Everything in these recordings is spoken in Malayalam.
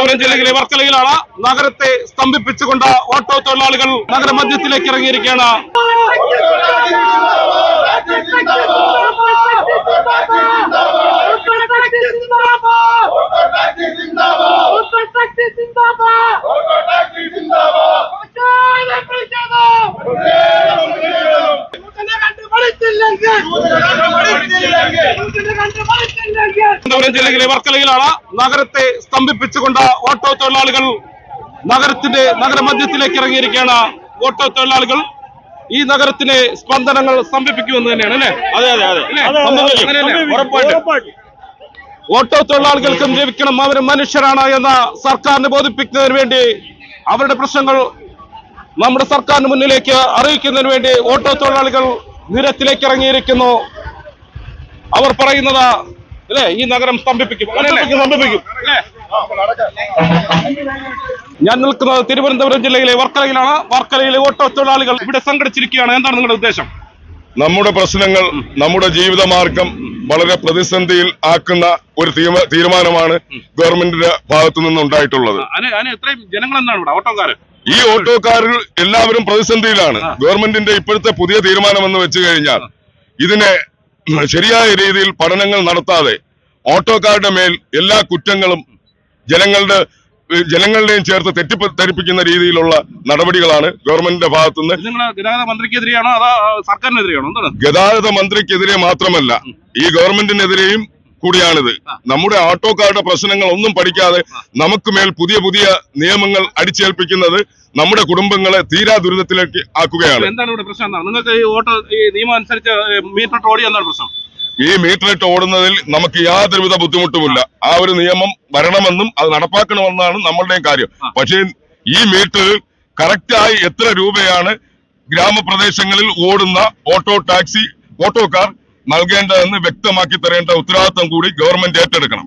തിരുവനന്തപുരം ജില്ലയിലെ വർക്കലയിലാണ് നഗരത്തെ സ്തംഭിപ്പിച്ചുകൊണ്ട് ഓട്ടോ തൊഴിലാളികൾ നഗരമധ്യത്തിലേക്ക് ഇറങ്ങിയിരിക്കുകയാണ്. തിരുവനന്തപുരം ജില്ലയിലെ വർക്കലയിലാണ് നഗരത്തെ സ്തംഭിപ്പിച്ചുകൊണ്ട് ഓട്ടോ തൊഴിലാളികൾ നഗരത്തിന്റെ നഗരമധ്യത്തിലേക്ക് ഇറങ്ങിയിരിക്കുകയാണ് ഓട്ടോ തൊഴിലാളികൾ. ഈ നഗരത്തിലെ സ്പന്ദനങ്ങൾ സ്തംഭിപ്പിക്കുമെന്ന് തന്നെയാണ് അല്ലേ? അതെ അതെ അതെ. ഓട്ടോ തൊഴിലാളികൾക്കും ജീവിക്കണം. അവർ മനുഷ്യരാണ് എന്ന് സർക്കാരിനെ ബോധിപ്പിക്കുന്നതിന് വേണ്ടി അവരുടെ പ്രശ്നങ്ങൾ നമ്മുടെ സർക്കാരിന് മുന്നിലേക്ക് അറിയിക്കുന്നതിന് വേണ്ടി ഓട്ടോ തൊഴിലാളികൾ നിരത്തിലേക്ക് ഇറങ്ങിയിരിക്കുന്നു. അവർ പറയുന്നത് അല്ലേ? ഈ നഗരം സ്തംഭിപ്പിക്കും. സ്തംഭിപ്പിക്കും? ഞാൻ നിൽക്കുന്നത് തിരുവനന്തപുരം ജില്ലയിലെ വർക്കലയിലാണ്. വർക്കലയിലെ ഓട്ടോ തൊഴിലാളികൾ ഇവിടെ സംഘടിച്ചിരിക്കുകയാണ്. എന്താണ് നിങ്ങളുടെ ഉദ്ദേശം? നമ്മുടെ പ്രശ്നങ്ങൾ നമ്മുടെ ജീവിതമാർഗം വളരെ പ്രതിസന്ധിയിൽ ആക്കുന്ന ഒരു തീരുമാനമാണ് ഗവൺമെന്റിന്റെ ഭാഗത്തു നിന്ന് ഉണ്ടായിട്ടുള്ളത് ഈ ഓട്ടോക്കാരിൽ എല്ലാവരും പ്രതിസന്ധിയിലാണ്. ഗവൺമെന്റിന്റെ ഇപ്പോഴത്തെ പുതിയ തീരുമാനം എന്ന് വെച്ച് കഴിഞ്ഞാൽ ഇതിനെ ശരിയായ രീതിയിൽ പഠനങ്ങൾ നടത്താതെ ഓട്ടോക്കാരുടെ മേൽ എല്ലാ കുറ്റങ്ങളും ജനങ്ങളുടെ ജനങ്ങളുടെയും ചേർത്ത് തെറ്റിദ്ധരിപ്പിക്കുന്ന രീതിയിലുള്ള നടപടികളാണ് ഗവൺമെന്റിന്റെ ഭാഗത്തുനിന്ന് ഗതാഗത മന്ത്രിക്കെതിരെയാണോ അതോ സർക്കാരിനെതിരെയാണോ? ഗതാഗത മന്ത്രിക്കെതിരെ മാത്രമല്ല ഈ ഗവൺമെന്റിനെതിരെയും കൂടിയാണിത്. നമ്മുടെ ഓട്ടോക്കാരുടെ പ്രശ്നങ്ങൾ ഒന്നും പഠിക്കാതെ നമുക്ക് മേൽ പുതിയ പുതിയ നിയമങ്ങൾ അടിച്ചേൽപ്പിക്കുന്നത് നമ്മുടെ കുടുംബങ്ങളെ തീരാ ദുരിതത്തിലേക്ക് ആക്കുകയാണ്. എന്താണ് ഇവിടെ പ്രശ്നം നിങ്ങൾക്ക് ഈ ഓട്ടോ ഈ നിയമം അനുസരിച്ച് മീറ്റർ ഓടി എന്താണ് പ്രശ്നം? ഈ ഇട്ട് ഓടുന്നതിൽ നമുക്ക് യാതൊരുവിധ ബുദ്ധിമുട്ടുമില്ല. ആ ഒരു നിയമം വരണമെന്നും അത് നടപ്പാക്കണമെന്നാണ് നമ്മളുടെയും കാര്യം. പക്ഷേ ഈ മീറ്ററിൽ കറക്റ്റായി എത്ര രൂപയാണ് ഗ്രാമപ്രദേശങ്ങളിൽ ഓടുന്ന ഓട്ടോ ടാക്സി ഓട്ടോക്കാർ നൽകേണ്ടതെന്ന് വ്യക്തമാക്കി തരേണ്ട ഉത്തരവാദിത്വം കൂടി ഗവൺമെന്റ് ഏറ്റെടുക്കണം.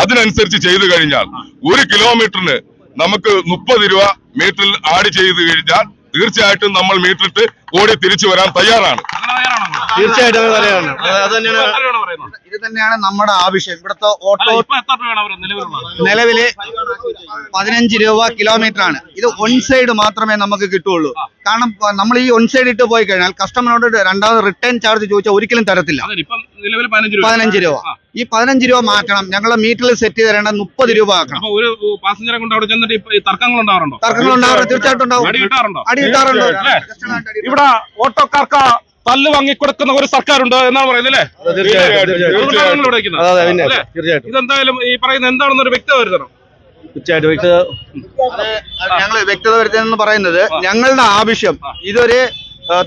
അതിനനുസരിച്ച് ചെയ്തു കഴിഞ്ഞാൽ ഒരു കിലോമീറ്ററിന് നമുക്ക് മുപ്പത് രൂപ മീറ്ററിൽ ആഡ് ചെയ്തു കഴിഞ്ഞാൽ തീർച്ചയായിട്ടും നമ്മൾ മീറ്റിട്ട് ഓടി തിരിച്ചു വരാൻ തയ്യാറാണ്. തീർച്ചയായിട്ടും? ഇത് തന്നെയാണ് നമ്മുടെ ആവശ്യം. ഇവിടുത്തെ ഓട്ടോ നിലവിൽ പതിനഞ്ച് രൂപ കിലോമീറ്റർ ആണ് ഇത് ഒൺ സൈഡ് മാത്രമേ നമുക്ക് കിട്ടുള്ളൂ കാരണം നമ്മൾ ഈ ഒൺ സൈഡ് ഇട്ട് പോയി കഴിഞ്ഞാൽ കസ്റ്റമറിനോട് രണ്ടാമത് റിട്ടേൺ ചാർജ് ചോദിച്ചാൽ ഒരിക്കലും തരത്തില്ല. പതിനഞ്ച് രൂപ. ഈ പതിനഞ്ച് രൂപ മാറ്റണം. ഞങ്ങളെ മീറ്ററിൽ സെറ്റ് ചെയ്ത് തരേണ്ട മുപ്പത് രൂപ ആക്കണം. ഒരു പാസഞ്ചറെ കൊണ്ട് അവിടെ ചെന്നിട്ട് ഈ തർക്കങ്ങൾ ഉണ്ടാവാറുണ്ടോ? തർക്കങ്ങൾ ഉണ്ടാവാറ് തീർച്ചയായിട്ടും ഉണ്ടാവും. അടി കിട്ടാറുണ്ടോ അടി കിട്ടാറുണ്ട്? ഇവിടെ ഓട്ടോക്കാർക്ക് തല്ല് വാങ്ങിക്കൊടുക്കുന്ന ഒരു സർക്കാരുണ്ട് എന്നാണ് പറയുന്നത് അല്ലേ? ഇതെന്തായാലും ഈ പറയുന്ന എന്താണെന്നൊരു വ്യക്തത വരുത്തണം. തീർച്ചയായിട്ടും വ്യക്തത ഞങ്ങൾ വ്യക്തത വരുത്തുന്നത് പറയുന്നത് ഞങ്ങളുടെ ആവശ്യം ഇതൊരു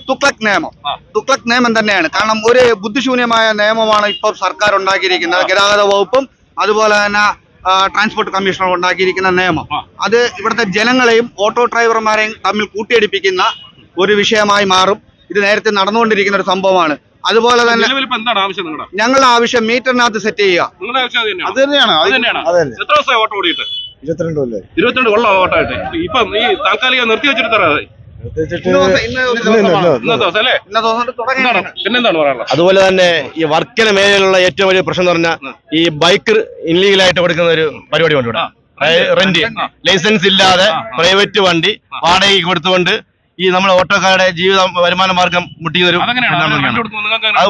തുക്ലക് നിയമം. തുക്ലക് നിയമം തന്നെയാണ്. കാരണം ഒരു ബുദ്ധിശൂന്യമായ നിയമമാണ് ഇപ്പോൾ സർക്കാർ ഉണ്ടാക്കിയിരിക്കുന്നത്. ഗതാഗത വകുപ്പും അതുപോലെ തന്നെ ട്രാൻസ്പോർട്ട് കമ്മീഷണർ ഉണ്ടാക്കിയിരിക്കുന്ന നിയമം. അത് ഇവിടുത്തെ ജനങ്ങളെയും ഓട്ടോ ഡ്രൈവർമാരെയും തമ്മിൽ കൂട്ടിയടിപ്പിക്കുന്ന ഒരു വിഷയമായി മാറും. ഇത് നേരത്തെ നടന്നുകൊണ്ടിരിക്കുന്ന ഒരു സംഭവമാണ്. അതുപോലെ തന്നെ ഞങ്ങളുടെ ആവശ്യം മീറ്ററിനകത്ത് സെറ്റ് ചെയ്യുക. അത് തന്നെയാണ്? ഇരുപത്തിരണ്ട് കൊല്ലം ഇരുപത്തിരണ്ട് ഓട്ടോ ആയിട്ട് ഇപ്പം ഈ താൽക്കാലിക നിർത്തി വെച്ചിട്ട് പിന്നെന്താണ് പറയാനുള്ളത്? അതുപോലെ തന്നെ ഈ വർക്കിന് മേഖലയിലുള്ള ഏറ്റവും വലിയ പ്രശ്നം എന്ന് പറഞ്ഞാൽ ഈ ബൈക്ക് ഇൻലീഗലായിട്ട് കൊടുക്കുന്ന ഒരു പരിപാടി ഉണ്ട് ഇവിടെ റെന്റ്. ലൈസൻസ് ഇല്ലാതെ പ്രൈവറ്റ് വണ്ടി വാടകയ്ക്ക് കൊടുത്തുകൊണ്ട് ഈ നമ്മുടെ ഓട്ടോക്കാരുടെ ജീവിത വരുമാന മാർഗം മുട്ടിക്കുന്ന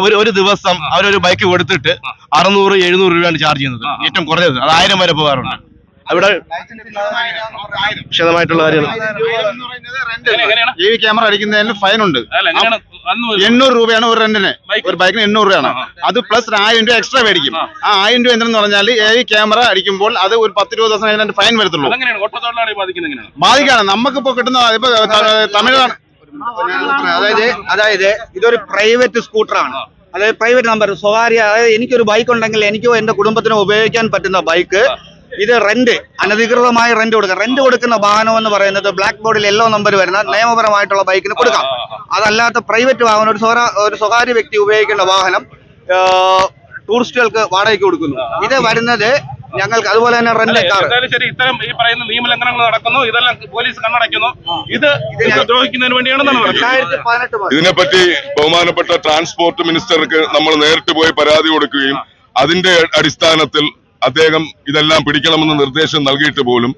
ഒരു ഒരു ദിവസം അവരൊരു ബൈക്ക് കൊടുത്തിട്ട് അറുന്നൂറ് എഴുന്നൂറ് രൂപയാണ് ചാർജ് ചെയ്യുന്നത്. ഏറ്റവും കുറഞ്ഞത്. അത് ആയിരം വരെ പോകാറുണ്ട്. അവിടെ വിശദമായിട്ടുള്ള എങ്ങനെയാണ്? ഈ ക്യാമറ അടിക്കുന്നതിന് ഫൈൻ ഉണ്ട്. അന്ന് എണ്ണൂറ് രൂപയാണ് ഒരു റെന്റിന്. ഒരു ബൈക്കിന് എണ്ണൂറ് രൂപയാണ്. അത് പ്ലസ് ആയിരം രൂപ എക്സ്ട്രാ മേടിക്കും. ആ. ആയിരം രൂപ എന്തെന്ന് പറഞ്ഞാൽ ഈ ക്യാമറ അടിക്കുമ്പോൾ അത് ഒരു പത്ത് ഇരുപത് ദിവസം കഴിഞ്ഞാൽ ഫൈൻ വരത്തുള്ളൂ. ബാധിക്കാണ്. നമുക്കിപ്പോ കിട്ടുന്ന ഇപ്പൊ ത- തമിഴ്നാട് അതായത് അതായത് ഇതൊരു പ്രൈവറ്റ് സ്കൂട്ടറാണ് അതായത് പ്രൈവറ്റ് നമ്പർ സ്വകാര്യ അതായത് എനിക്കൊരു ബൈക്ക് ഉണ്ടെങ്കിൽ എനിക്കോ എന്റെ കുടുംബത്തിനോ ഉപയോഗിക്കാൻ പറ്റുന്ന ബൈക്ക് ഇത് റെന്റ് അനധികൃതമായി റെന്റ് കൊടുക്കുക റെന്റ് കൊടുക്കുന്ന വാഹനം എന്ന് പറയുന്നത് ബ്ലാക്ക് ബോർഡിൽ യെല്ലോ നമ്പർ വരുന്ന നിയമപരമായിട്ടുള്ള ബൈക്കിന് കൊടുക്കാം. അതല്ലാത്ത പ്രൈവറ്റ് വാഹനം ഒരു ഒരു സ്വകാര്യ വ്യക്തി ഉപയോഗിക്കുന്ന വാഹനം ടൂറിസ്റ്റുകൾക്ക് വാടകയ്ക്ക് കൊടുക്കുന്നു. ഇത് വരുന്നത് ഞങ്ങൾക്ക് അതുപോലെ തന്നെ റെന്റ് കാർ എന്തായാലും ശരി ഇത്തരം ഈ പറയുന്ന നിയമലംഘനങ്ങൾ നടക്കുന്നു. ഇതെല്ലാം പോലീസ് കണ്ണടയ്ക്കുന്നു. ഇത് ദ്രോഹിക്കുന്നതിന് വേണ്ടിയാണെന്നാണ് ഇതിനെപ്പറ്റി ബഹുമാനപ്പെട്ട ട്രാൻസ്പോർട്ട് മിനിസ്റ്റർക്ക് നമ്മൾ നേരിട്ട് പോയി പരാതി കൊടുക്കുകയും അതിന്റെ അടിസ്ഥാനത്തിൽ അദ്ദേഹം ഇതെല്ലാം പിടിക്കണമെന്ന് നിർദ്ദേശം നൽകിയിട്ട് പോലും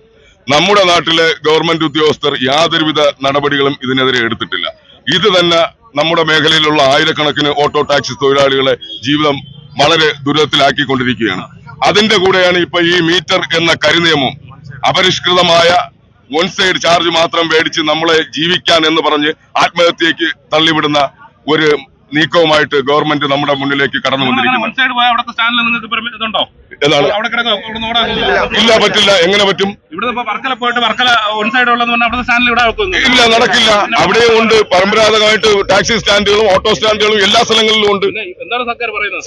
നമ്മുടെ നാട്ടിലെ ഗവൺമെന്റ് ഉദ്യോഗസ്ഥർ യാതൊരുവിധ നടപടികളും ഇതിനെതിരെ എടുത്തിട്ടില്ല. ഇത് തന്നെ നമ്മുടെ മേഖലയിലുള്ള ആയിരക്കണക്കിന് ഓട്ടോ ടാക്സി തൊഴിലാളികളെ ജീവിതം വളരെ ദുരിതത്തിലാക്കിക്കൊണ്ടിരിക്കുകയാണ്. അതിന്റെ കൂടെയാണ് ഇപ്പൊ ഈ മീറ്റർ എന്ന കരിനിയമം അപരിഷ്കൃതമായ വൺ സൈഡ് ചാർജ് മാത്രം മേടിച്ച് നമ്മളെ ജീവിക്കാൻ എന്ന് പറഞ്ഞ് ആത്മഹത്യക്ക് തള്ളിവിടുന്ന ഒരു നീക്കവുമായിട്ട് ഗവൺമെന്റ് നമ്മുടെ മുന്നിലേക്ക് കടന്നു വന്നിരിക്കുന്നത് ഇല്ല പറ്റില്ല. എങ്ങനെ പറ്റും? ഇല്ല നടക്കില്ല. അവിടെയും ഉണ്ട്. പരമ്പരാഗതമായിട്ട് ടാക്സി സ്റ്റാൻഡുകളും ഓട്ടോ സ്റ്റാൻഡുകളും എല്ലാ സ്ഥലങ്ങളിലും ഉണ്ട്.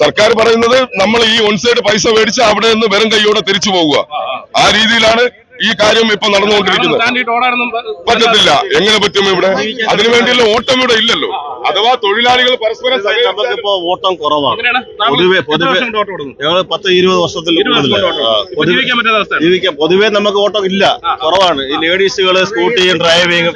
സർക്കാർ പറയുന്നത്? നമ്മൾ ഈ ഒൺ സൈഡ് പൈസ മേടിച്ച് അവിടെ നിന്ന് വെറും കൈയോടെ തിരിച്ചു പോവുക. ആ രീതിയിലാണ് ഈ കാര്യം ഇപ്പൊ നടന്നുകൊണ്ടിരിക്കുന്നത്. പറ്റത്തില്ല. എങ്ങനെ പറ്റും ഇവിടെ? അതിനു വേണ്ടിയുള്ള ഓട്ടം ഇവിടെ ഇല്ലല്ലോ. അഥവാ തൊഴിലാളികൾ പരസ്പരം നമുക്കിപ്പോ ഓട്ടം കുറവാണ്. പൊതുവെ- പൊതുവെ- ഞങ്ങൾ പത്ത് ഇരുപത് വർഷത്തിൽ ജീവിക്കാൻ പറ്റാത്ത അവസ്ഥയാണ്. ജീവിക്കാം പൊതുവേ നമുക്ക് ഓട്ടം ഇല്ല. കുറവാണ്. ഈ ലേഡീസുകൾ സ്കൂട്ടിയും ഡ്രൈവിംഗ്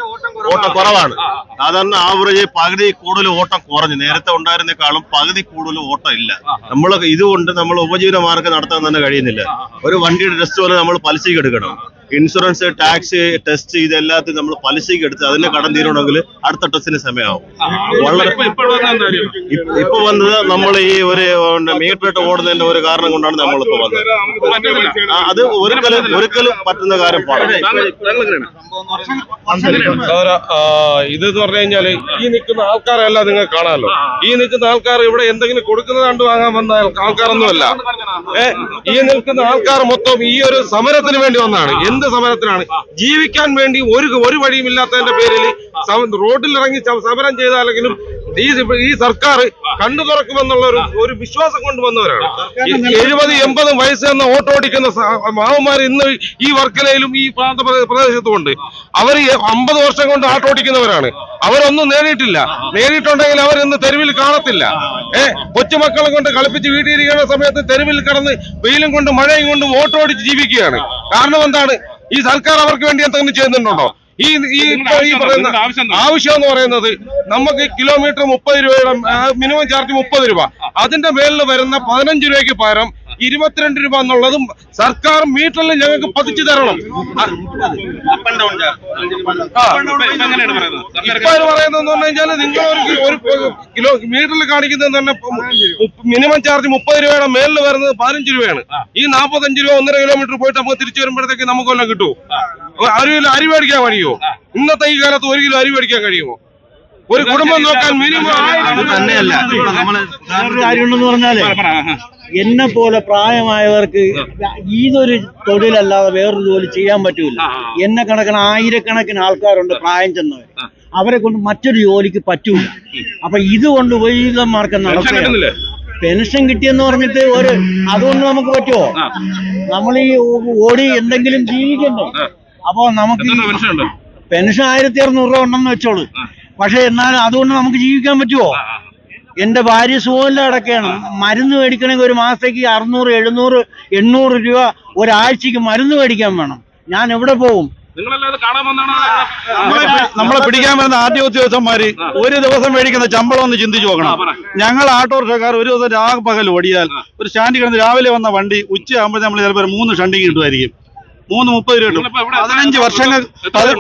ഓട്ടം കുറവാണ്. സാധാരണ ആവറേജ് പകുതി കൂടുതൽ ഓട്ടം കുറഞ്ഞു. നേരത്തെ ഉണ്ടായിരുന്നേക്കാളും പകുതി കൂടുതൽ ഓട്ടം ഇല്ല. നമ്മൾ ഇതുകൊണ്ട് നമ്മൾ ഉപജീവന മാർഗം നടത്താൻ തന്നെ കഴിയുന്നില്ല. ഒരു വണ്ടിയുടെ ടെസ്റ്റ് പോലെ നമ്മൾ പലിശയ്ക്ക് എടുക്കണം. ഇൻഷുറൻസ് ടാക്സ് ടെസ്റ്റ് ഇതെല്ലാത്തിനും നമ്മൾ പലിശയ്ക്ക് എടുത്ത് അതിന് കടം തീരണമെങ്കിൽ അടുത്ത ടെസ്റ്റിന് സമയമാവും വളരെ ഇപ്പൊ? ഇപ്പ- ഇപ്പൊ വന്നത് നമ്മൾ ഈ ഒരു മീറ്ററിട്ട് ഓടുന്നതിന്റെ ഒരു കാരണം കൊണ്ടാണ് വന്നത് നമുക്ക് പറ്റുന്നില്ല. ആ, അത് ഒരിക്കലും ഒരിക്കലും പറ്റുന്ന കാര്യം പാടില്ല താങ്കൾ- താങ്കൾ എങ്ങനെയാണ്? സഹോദര, ആ, ഇത് എന്ന് പറഞ്ഞു കഴിഞ്ഞാൽ ഈ നിൽക്കുന്ന ആൾക്കാരെല്ലാം നിങ്ങൾ കാണാമല്ലോ ഈ നിൽക്കുന്ന ആൾക്കാർ ഇവിടെ എന്തെങ്കിലും കൊടുക്കുന്നത് കണ്ട് വാങ്ങാൻ വന്ന ആൾക്കാരൊന്നുമല്ല ഈ നിൽക്കുന്ന ആൾക്കാർ മൊത്തം ഈ ഒരു സമരത്തിന് വേണ്ടി വന്നാണ്. എന്ത് സമരത്തിനാണ്? ജീവിക്കാൻ വേണ്ടി ഒരു ഒരു വഴിയും ഇല്ലാത്തതിന്റെ പേരിൽ റോഡിൽ ഇറങ്ങി സമരം ചെയ്താലെങ്കിലും ഈ ഈ സർക്കാർ കണ്ടു തുറക്കുമെന്നുള്ള ഒരു ഒരു വിശ്വാസം കൊണ്ടുവന്നവരാണ്. എഴുപത് എൺപതും വയസ്സ് എന്ന ഓട്ടോ ഓടിക്കുന്ന മാവന്മാർ ഇന്ന് ഈ വർക്കലയിലും ഈ പ്രാന്ത പ്രദേശത്തും ഉണ്ട് അവർ അമ്പത് വർഷം കൊണ്ട് ആട്ടോ ഓടിക്കുന്നവരാണ്. അവരൊന്നും നേടിയിട്ടില്ല. നേടിയിട്ടുണ്ടെങ്കിൽ അവർ ഇന്ന് തെരുവിൽ കാണത്തില്ല. ഏഹ് കൊച്ചുമക്കളെ കൊണ്ട് കളിപ്പിച്ച് വീട്ടിലിരിക്കുന്ന സമയത്ത് തെരുവിൽ കടന്ന് വെയിലും കൊണ്ട് മഴയും കൊണ്ട് ഓട്ടോ ഓടിച്ച് ജീവിക്കുകയാണ്. കാരണം എന്താണ്? ഈ സർക്കാർ അവർക്ക് വേണ്ടി എന്തെങ്കിലും ചെയ്യുന്നുണ്ടോ? ഈ ഈ പറയുന്ന ആവശ്യം എന്ന് പറയുന്നത് നമുക്ക് കിലോമീറ്റർ മുപ്പത് രൂപയുടെ മിനിമം ചാർജ് മുപ്പത് രൂപ. അതിന്റെ മേലിൽ വരുന്ന പതിനഞ്ച് രൂപയ്ക്ക് പകരം ഇരുപത്തിരണ്ട് രൂപ എന്നുള്ളതും സർക്കാർ മീറ്ററിൽ ഞങ്ങൾക്ക് പതിച്ചു തരണം. ഇപ്പൊ- പറയുന്നതെന്ന് പറഞ്ഞു കഴിഞ്ഞാൽ നിങ്ങൾ ഒരു കിലോ മീറ്ററിൽ കാണിക്കുന്നത് തന്നെ മിനിമം ചാർജ് മുപ്പത് രൂപയുടെ മേളിൽ വരുന്നത് പതിനഞ്ച് രൂപയാണ്. ഈ നാപ്പത്തഞ്ച് രൂപ ഒന്നര കിലോമീറ്റർ പോയിട്ട് നമുക്ക് തിരിച്ചു വരുമ്പോഴത്തേക്ക് നമുക്ക് വല്ലതും കിട്ടുമോ? ഒരു കിലോ അരി മേടിക്കാൻ കഴിയുമോ? ഇന്നത്തെ ഈ കാലത്ത് ഒരു കിലോ അരി മേടിക്കാൻ കഴിയുമോ? ഒരു കുടുംബം നോക്കാൻ മിനിമം തന്നെയല്ല. വേറൊരു കാര്യമുണ്ടെന്ന് പറഞ്ഞാൽ പറ, പറ, എന്നെ പോലെ പ്രായമായവർക്ക് ഇതൊരു തൊഴിലല്ലാതെ വേറൊരു ജോലി ചെയ്യാൻ പറ്റൂല. എന്നെ കണക്കിന് ആയിരക്കണക്കിന് ആൾക്കാരുണ്ട് പ്രായം ചെന്നവർ അവരെ കൊണ്ട് മറ്റൊരു ജോലിക്ക് പറ്റൂല. അപ്പൊ ഇതുകൊണ്ട് ഉപജീവിതമാർക്കം പെൻഷൻ നടക്കുകയാണ്. പെൻഷൻ കിട്ടിയെന്ന് പറഞ്ഞിട്ട് ഒരു അതുകൊണ്ട് നമുക്ക് പറ്റുമോ നമ്മൾ ഈ ഓടി എന്തെങ്കിലും ജീവിക്കണ്ടോ അപ്പൊ നമുക്ക് പെൻഷൻ ഉണ്ട്? പെൻഷൻ ആയിരത്തി അറുന്നൂറ് രൂപ ഉണ്ടെന്ന് വെച്ചോളൂ. പക്ഷെ എന്നാലും അതുകൊണ്ട് നമുക്ക് ജീവിക്കാൻ പറ്റുമോ എന്റെ ഭാര്യ സുഖമില്ല അടക്കുകയാണ് മരുന്ന് മേടിക്കണമെങ്കിൽ ഒരു മാസത്തേക്ക് അറുന്നൂറ് എഴുന്നൂറ് എണ്ണൂറ് രൂപ ഒരാഴ്ചക്ക് മരുന്ന് മേടിക്കാൻ വേണം. ഞാൻ എവിടെ പോകും? നിങ്ങളെല്ലാം ഇത് കാണാൻ വന്നാണ്? നമ്മളെ പിടിക്കാൻ വരുന്ന ആദ്യ ഉദ്യോഗസ്ഥന്മാര് ഒരു ദിവസം മേടിക്കുന്ന ശമ്പളം ഒന്ന് ചിന്തിച്ചു നോക്കണം. ഞങ്ങൾ ഓട്ടോറിക്ഷക്കാർ ഒരു ദിവസം രാ പകൽ ഓടിയാൽ ഒരു സ്റ്റാൻഡിൽ കിടന്ന് രാവിലെ വന്ന വണ്ടി ഉച്ചയാകുമ്പോൾ നമ്മൾ ചിലപ്പോൾ ഒരു മൂന്ന് ഷണ്ടിങ് കിട്ടുമായിരിക്കും. മൂന്ന് മുപ്പത് രൂപ കിട്ടും പതിനഞ്ച് വർഷങ്ങൾ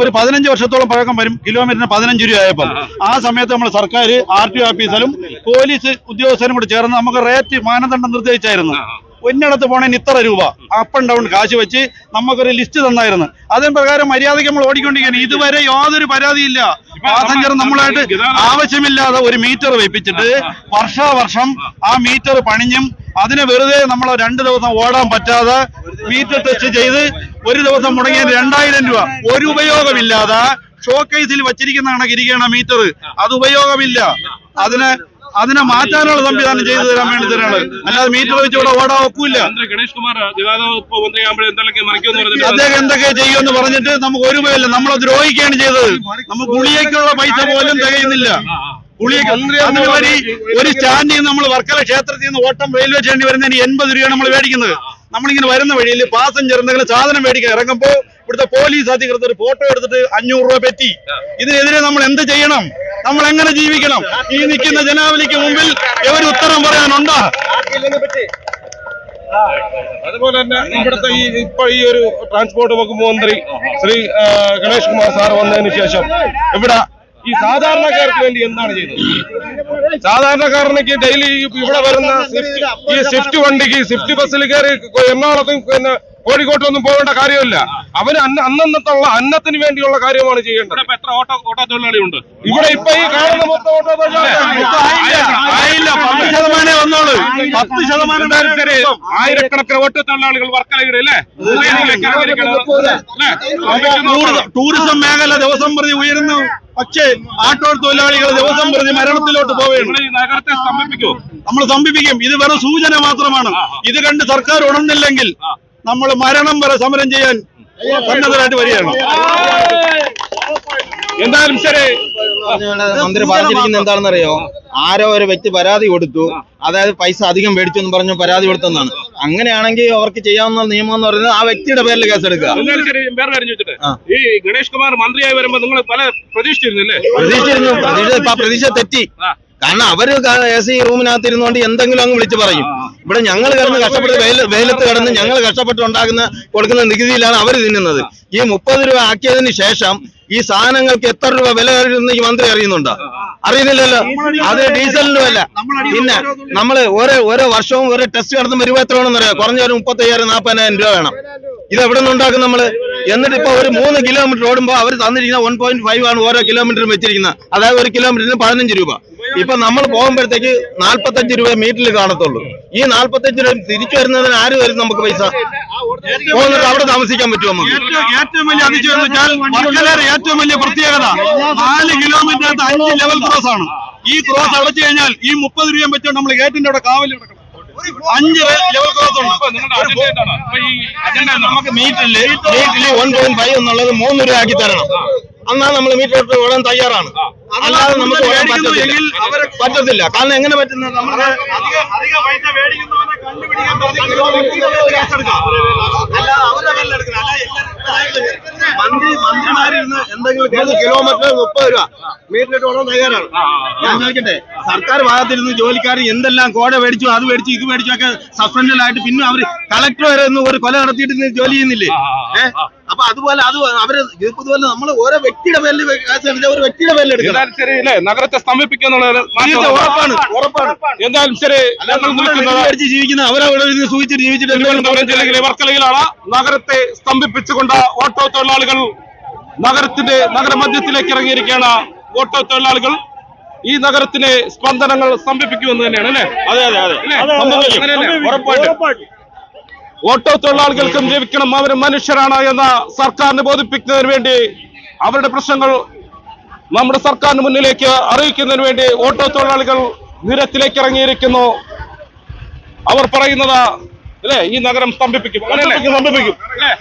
ഒരു പതിനഞ്ച് വർഷത്തോളം പഴക്കം വരും. കിലോമീറ്ററിന് പതിനഞ്ച് രൂപ ആയപ്പോൾ. ആ സമയത്ത് നമ്മൾ സർക്കാർ ആർ ടി ഓഫീസിലും പോലീസ് ഉദ്യോഗസ്ഥരും കൂടി ചേർന്ന് നമുക്ക് റേറ്റ് മാനദണ്ഡം നിർദ്ദേശിച്ചായിരുന്നു. ഒന്നിടത്ത് പോണേന് ഇത്ര രൂപ. അപ്പ് ആൻഡ് ഡൗൺ കാശ് വെച്ച് നമുക്കൊരു ലിസ്റ്റ് തന്നായിരുന്നു. അതിന് പ്രകാരം മര്യാദയ്ക്ക് നമ്മൾ ഓടിക്കൊണ്ടിരിക്കുകയാണ്. ഇതുവരെ യാതൊരു പരാതിയില്ല. പാസഞ്ചർ നമ്മളായിട്ട് ആവശ്യമില്ലാതെ ഒരു മീറ്റർ വെപ്പിച്ചിട്ട് വർഷാവർഷം ആ മീറ്റർ പണിഞ്ഞും അതിനെ വെറുതെ നമ്മൾ രണ്ട് ദിവസം ഓടാൻ പറ്റാതെ മീറ്റർ ടെസ്റ്റ് ചെയ്ത് ഒരു ദിവസം മുടങ്ങിയ രണ്ടായിരം രൂപ. ഒരു ഉപയോഗമില്ലാതെ ഷോക്കേസിൽ വച്ചിരിക്കുന്ന കണക്കിരിക്കുകയാണ് മീറ്റർ അത് ഉപയോഗമില്ല. അതിന് അതിനെ മാറ്റാനുള്ള സംവിധാനം ചെയ്തു തരാൻ വേണ്ടി തരാണ്. അല്ലാതെ മീറ്റർ വെച്ച് ഇവിടെ ഓടാൻ ഒക്കില്ല. ഗണേഷ് കുമാർ അദ്ദേഹം എന്തൊക്കെ ചെയ്യുമെന്ന് പറഞ്ഞിട്ട് നമുക്ക് ഒരു ഉപയോഗമില്ല. നമ്മളെ ദ്രോഹിക്കുകയാണ് ചെയ്തത്. നമുക്ക് ഗുളിയക്കുള്ള പൈസ പോലും തികയുന്നില്ല. ഒരു സ്റ്റാൻഡിൽ നിന്ന് നമ്മൾ വർക്കല ക്ഷേത്രത്തിൽ നിന്ന് ഓട്ടം റെയിൽവേ ചെയ്യേണ്ടി വരുന്നതിന് എൺപത് രൂപയാണ് നമ്മൾ മേടിക്കുന്നത്. നമ്മളിങ്ങനെ വരുന്ന വഴിയിൽ പാസഞ്ചർ എന്തെങ്കിലും സാധനം മേടിക്കാൻ ഇറങ്ങുമ്പോൾ ഇവിടുത്തെ പോലീസ് അധികൃതർ ഫോട്ടോ എടുത്തിട്ട് അഞ്ഞൂറ് രൂപ പറ്റി. ഇതിനെതിരെ നമ്മൾ എന്ത് ചെയ്യണം? നമ്മൾ എങ്ങനെ ജീവിക്കണം? ഈ നിൽക്കുന്ന ജനാവലിക്ക് മുമ്പിൽ എവര് ഉത്തരം പറയാനുണ്ടോ? അതുപോലെ തന്നെ ഇവിടുത്തെ ഈ ഇപ്പൊ ഈ ഒരു ട്രാൻസ്പോർട്ട് വകുപ്പ് മന്ത്രി ശ്രീ ഗണേഷ് കുമാർ സാർ വന്നതിന് ശേഷം ഇവിടെ ഈ സാധാരണക്കാർക്ക് വേണ്ടി എന്താണ് ചെയ്തത്? സാധാരണക്കാരനക്ക് ഡെയിലി ഇവിടെ വരുന്ന ഈ സ്വിഫ്റ്റ് വണ്ടിക്ക് സ്വിഫ്റ്റ് ബസ്സിൽ കയറി എറണാകുളത്തും പിന്നെ കോഴിക്കോട്ടൊന്നും പോകേണ്ട കാര്യമില്ല. അവന് അന്ന അന്നന്നത്തുള്ള അന്നത്തിന് വേണ്ടിയുള്ള കാര്യമാണ് ചെയ്യേണ്ടത്. ഇവിടെ എത്ര ഓട്ടോ ഓട്ടോ തൊഴിലാളികളുണ്ട് ഇവിടെ ഇപ്പൊ ഈ കാണുന്ന മൊത്തം ഓട്ടോ പത്ത് ശതമാനമേ വന്നോളൂ പത്ത് ശതമാനം ആയിരക്കണക്കിന് ഓട്ടോ തൊഴിലാളികൾ വർക്കലയുടെ അല്ലേ? ടൂറിസം മേഖല ദിവസം പ്രതി ഉയരുന്നു. പക്ഷേ ആട്ടോ തൊഴിലാളികൾ ദിവസം പ്രതി മരണത്തിലോട്ട് പോവുകയാണ്. നഗരത്തെ സ്തംഭിപ്പിക്കൂ. നമ്മൾ സ്തംഭിപ്പിക്കും. ഇത് വെറും സൂചന മാത്രമാണ്. ഇത് കണ്ട് സർക്കാർ ഉണർന്നില്ലെങ്കിൽ നമ്മൾ മരണം വരെ സമരം ചെയ്യാൻ സന്നദ്ധരായിട്ട് വരികയാണ്. എന്തായാലും ശരി. മന്ത്രി പറഞ്ഞിരിക്കുന്നത് എന്താണെന്നറിയോ? ആരോ ഒരു വ്യക്തി പരാതി കൊടുത്തു. അതായത് പൈസ അധികം മേടിച്ചു എന്ന് പറഞ്ഞു പരാതി കൊടുത്തെന്നാണ്. അങ്ങനെയാണെങ്കിൽ അവർക്ക് ചെയ്യാവുന്ന നിയമം എന്ന് പറയുന്നത് ആ വ്യക്തിയുടെ പേരിൽ കേസെടുക്കുക. വേറെ കാര്യം ചോദിച്ചിട്ട്. ഈ ഗണേഷ് കുമാർ മന്ത്രിയായി വരുമ്പോ നിങ്ങൾ പല പ്രതീക്ഷിച്ചിരുന്നില്ലേ? പ്രതീക്ഷിച്ചിരുന്നു. പ്രതീക്ഷ തെറ്റി. കാരണം അവർ എ സി റൂമിനകത്ത് ഇരുന്നുകൊണ്ട് എന്തെങ്കിലും അങ്ങ് വിളിച്ചു പറയും. ഇവിടെ ഞങ്ങൾ കിടന്ന് കഷ്ടപ്പെട്ട് വെയിലത്ത് കിടന്ന് ഞങ്ങൾ കഷ്ടപ്പെട്ട് ഉണ്ടാക്കുന്ന കൊടുക്കുന്ന നികുതിയിലാണ് അവർ തിന്നുന്നത്. ഈ മുപ്പത് രൂപ ആക്കിയതിന് ശേഷം ഈ സാധനങ്ങൾക്ക് എത്ര രൂപ വില വരുമെന്ന് ഈ മന്ത്രി അറിയുന്നുണ്ടോ? അറിയുന്നില്ലല്ലോ. അത് ഡീസലിനും അല്ല. പിന്നെ നമ്മൾ ഓരോ ഓരോ വർഷവും ഓരോ ടെസ്റ്റ് നടത്തുന്ന രൂപ എത്ര വേണമെന്ന് അറിയാം? കുറഞ്ഞ ഒരു മുപ്പത്തി അയ്യായിരം നാൽപ്പതിനായിരം രൂപ വേണം. ഇത് എവിടെ നിന്ന് ഉണ്ടാക്കും നമ്മൾ? എന്നിട്ട് ഇപ്പൊ ഒരു മൂന്ന് കിലോമീറ്റർ ഓടുമ്പോൾ അവർ തന്നിരിക്കുന്ന വൺ പോയിന്റ് ഫൈവ് ആണ് ഓരോ കിലോമീറ്ററും വെച്ചിരിക്കുന്നത്. അതായത് ഒരു കിലോമീറ്ററിന് പതിനഞ്ച് രൂപ. ഇപ്പൊ നമ്മൾ പോകുമ്പോഴത്തേക്ക് നാല്പത്തഞ്ച് രൂപ മീറ്ററിൽ കാണത്തുള്ളൂ. ഈ നാല്പത്തഞ്ച് രൂപ തിരിച്ചു വരുന്നതിന് ആര് വരും നമുക്ക് പൈസ? പോകുന്നിട്ട് അവിടെ താമസിക്കാൻ പറ്റുമോ നമുക്ക്? ഏറ്റവും വലിയ ഏറ്റവും പ്രത്യേകത നാല് കിലോമീറ്റർ അഞ്ച് ലെവൽ ക്രോസ് ആണ് ഈ ക്രോസ് അടച്ചു കഴിഞ്ഞാൽ ഈ മുപ്പത് രൂപയും വെച്ചോണ്ട് നമ്മൾ ഗേറ്റിന്റെ അവിടെ കാവലി കിടക്കണം. അഞ്ച് ലെവൽ ക്രോസ് ഉണ്ട്. നമുക്ക് മീറ്ററിൽ മീറ്ററിൽ വൺ പോയിന്റ് ഫൈവ് എന്നുള്ളത് മൂന്ന് രൂപ ആക്കി തരണം. എന്നാ നമ്മൾ മീറ്റർ എടുത്ത് ഓടാൻ തയ്യാറാണ്. അല്ലാതെ നമുക്ക് ഓടാൻ പറ്റത്തില്ല. പറ്റത്തില്ല. കാരണം എങ്ങനെ പറ്റുന്നത്? നമ്മുടെ അധിക പൈസ മന്ത്രി മന്ത്രിമാരിന്ന് എന്തെങ്കിലും കിലോമീറ്റർ മുപ്പത് രൂപ. മീറ്ററിട്ട് ഓടാൻ തയ്യാറാണ്. ഞാൻ ചോദിക്കട്ടെ സർക്കാർ ഭാഗത്തിരുന്ന് ജോലിക്കാർ എന്തെല്ലാം കോട മേടിച്ചു അത് മേടിച്ചു ഇത് മേടിച്ചു ഒക്കെ സസ്പെൻഷനിലായിട്ട് പിന്നെ അവർ കളക്ടർ വരെ ഒന്ന് ഒരു കൊല നടത്തിയിട്ട് ജോലി ചെയ്യുന്നില്ലേ? ഏഹ് അപ്പൊ അതുപോലെ അത് അവർ ഇതുപോലെ നമ്മൾ ഓരോ വ്യക്തിയുടെ പേരിൽ ഒരു വ്യക്തിയുടെ പേരിൽ എടുക്കണം. ശരി അല്ലേ? നഗരത്തെ സ്തംഭിപ്പിക്കുക ഉറപ്പാണ് ഉറപ്പാണ്. എന്തായാലും ശരി ജീവിക്കുന്ന അവരവിടെ ഇരുന്ന് ജീവിച്ചിട്ട് തിരുവനന്തപുരം ജില്ലയിലെ വർക്കലയിലാണ് നഗരത്തെ സ്തംഭിപ്പിച്ചുകൊണ്ട് ഓട്ടോ തൊഴിലാളികൾ നഗരത്തിന്റെ നഗരമധ്യത്തിലേക്ക് ഇറങ്ങിയിരിക്കുകയാണ് ഓട്ടോ തൊഴിലാളികൾ ഈ നഗരത്തിലെ സ്പന്ദനങ്ങൾ സ്തംഭിപ്പിക്കുമെന്ന് തന്നെയാണ് അല്ലേ? അതെ അതെ അതെ? ഉറപ്പായിട്ടും. ഓട്ടോ തൊഴിലാളികൾക്കും ജീവിക്കണം. അവർ മനുഷ്യരാണ് എന്ന സർക്കാരിനെ ബോധിപ്പിക്കുന്നതിന് വേണ്ടി അവരുടെ പ്രശ്നങ്ങൾ നമ്മുടെ സർക്കാരിന് മുന്നിലേക്ക് അറിയിക്കുന്നതിന് വേണ്ടി ഓട്ടോ തൊഴിലാളികൾ നിരത്തിലേക്ക് ഇറങ്ങിയിരിക്കുന്നു. അവർ പറയുന്നത് അല്ലേ? ഈ നഗരം സ്തംഭിപ്പിക്കും? സ്തംഭിപ്പിക്കും അല്ലേ?